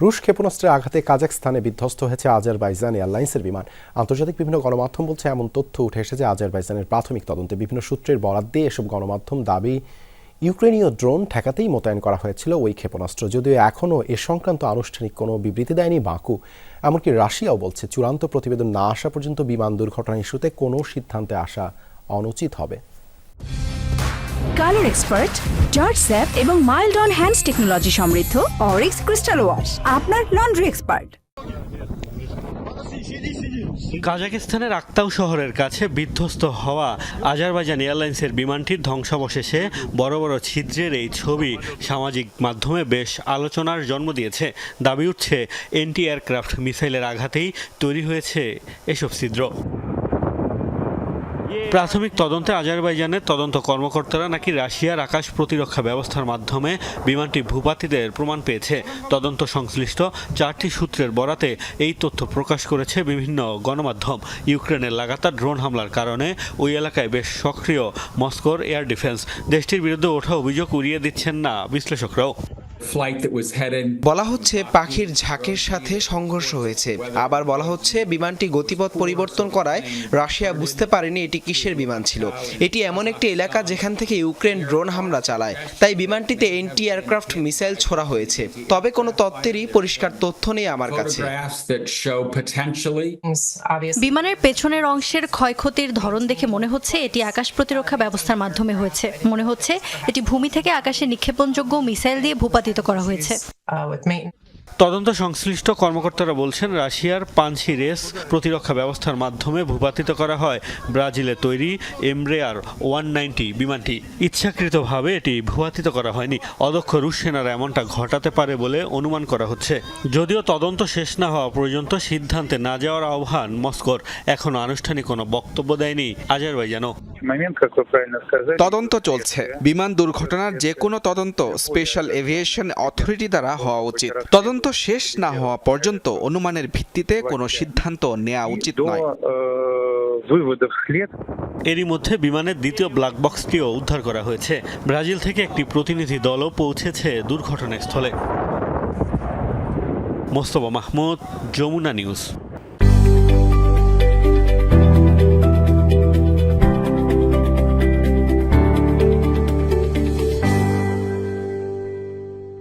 রুশ ক্ষেপণাস্ত্রের আঘাতে কাজাকস্তানে বিধ্বস্ত হয়েছে আজারবাইজান এয়ারলাইন্সের বিমান। আন্তর্জাতিক বিভিন্ন গণমাধ্যম বলছে, এমন তথ্য উঠে এসেছে আজারবাইজানের প্রাথমিক তদন্তে। বিভিন্ন সূত্রের বরাত দিয়ে এসব গণমাধ্যম দাবি, ইউক্রেনীয় ড্রোন ঠেকাতেই মোতায়েন করা হয়েছিল ওই ক্ষেপণাস্ত্র। যদিও এখনও এ সংক্রান্ত আনুষ্ঠানিক কোনো বিবৃতি দেয়নি বাকু। এমনকি রাশিয়াও বলছে, চূড়ান্ত প্রতিবেদন না আসা পর্যন্ত বিমান দুর্ঘটনা ইস্যুতে কোনো সিদ্ধান্তে আসা অনুচিত হবে। কালার এক্সপার্ট, জর্জ স্যাপ এবং মাইল্ড অন হ্যান্ডস টেকনোলজি সমৃদ্ধ অরিক্স ক্রিস্টাল ওয়াশ, আপনার লন্ড্রি এক্সপার্ট। কাজাকিস্তানের আক্তাউ শহরের কাছে বিধ্বস্ত হওয়া আজারবাইজান এয়ারলাইন্সের বিমানটির ধ্বংসাবশেষে বড় বড় ছিদ্রের এই ছবি সামাজিক মাধ্যমে বেশ আলোচনার জন্ম দিয়েছে। দাবি উঠছে এন্টি এয়ারক্রাফট মিসাইলের আঘাতেই তৈরি হয়েছে এসব ছিদ্র। প্রাথমিক তদন্তে আজারবাইজানের তদন্ত কর্মকর্তারা নাকি রাশিয়ার আকাশ প্রতিরক্ষা ব্যবস্থার মাধ্যমে বিমানটি ভূপাতিদের প্রমাণ পেয়েছে। তদন্ত সংশ্লিষ্ট চারটি সূত্রের বরাতে এই তথ্য প্রকাশ করেছে বিভিন্ন গণমাধ্যম। ইউক্রেনের লাগাতার ড্রোন হামলার কারণে ওই এলাকায় বেশ সক্রিয় মস্কোর এয়ার ডিফেন্স। দেশটির বিরুদ্ধে ওঠা অভিযোগ উড়িয়ে দিচ্ছেন না বিশ্লেষকরাও। Flight that was headed বলা হচ্ছে পাখির ঝাঁকের সাথে সংঘর্ষ হয়েছে। আবার বলা হচ্ছে বিমানটি গতিপথ পরিবর্তন করায় রাশিয়া বুঝতে পারেনি এটি কিসের বিমান ছিল। এটি এমন একটি এলাকা যেখান থেকে ইউক্রেন ড্রোন হামলা চালায়। তাই বিমানটিতে এন্টি এয়ারক্রাফট মিসাইল ছোড়া হয়েছে। তবে কোনো তত্ত্বেরই পরিষ্কার তথ্য নেই আমার কাছে। বিমানের পেছনের অংশের ক্ষয়ক্ষতির ধরন দেখে মনে হচ্ছে এটি আকাশ প্রতিরক্ষা ব্যবস্থার মাধ্যমে হয়েছে। মনে হচ্ছে এটি ভূমি থেকে আকাশে নিক্ষেপণযোগ্য মিসাইল দিয়ে ভূপাতিত করা হয়েছে। uh. তদন্ত সংশ্লিষ্ট কর্মকর্তারা বলছেন রাশিয়ার পানসি রেস প্রতিরক্ষা ব্যবস্থার মাধ্যমে ভূপাতিত করা হয়। ব্রাজিলে তৈরি এমব্রেয়ার ওয়ান নাইনটি বিমানটি। ইচ্ছাকৃতভাবে এটি ভূপাতিত করা হয়নি। অদক্ষ রুশ সেনারা এমনটা ঘটাতে পারে বলে অনুমান করা হচ্ছে। যদিও তদন্ত শেষ না হওয়া পর্যন্ত সিদ্ধান্তে না যাওয়ার আহ্বান মস্কোর। এখনও আনুষ্ঠানিক কোনো বক্তব্য দেয়নি আজারবাইজানও। তদন্ত চলছে। বিমান দুর্ঘটনার যে কোনো তদন্ত স্পেশাল এভিয়েশন অথরিটি দ্বারা হওয়া উচিত। তদন্ত শেষ না হওয়া পর্যন্ত অনুমানের ভিত্তিতে কোনো সিদ্ধান্ত নেওয়া উচিত নয়। এরই মধ্যে বিমানের দ্বিতীয় ব্ল্যাক বক্সটিও উদ্ধার করা হয়েছে। ব্রাজিল থেকে একটি প্রতিনিধি দলও পৌঁছেছে দুর্ঘটনাস্থলে। মোস্তফা মাহমুদ যমুনা নিউজ।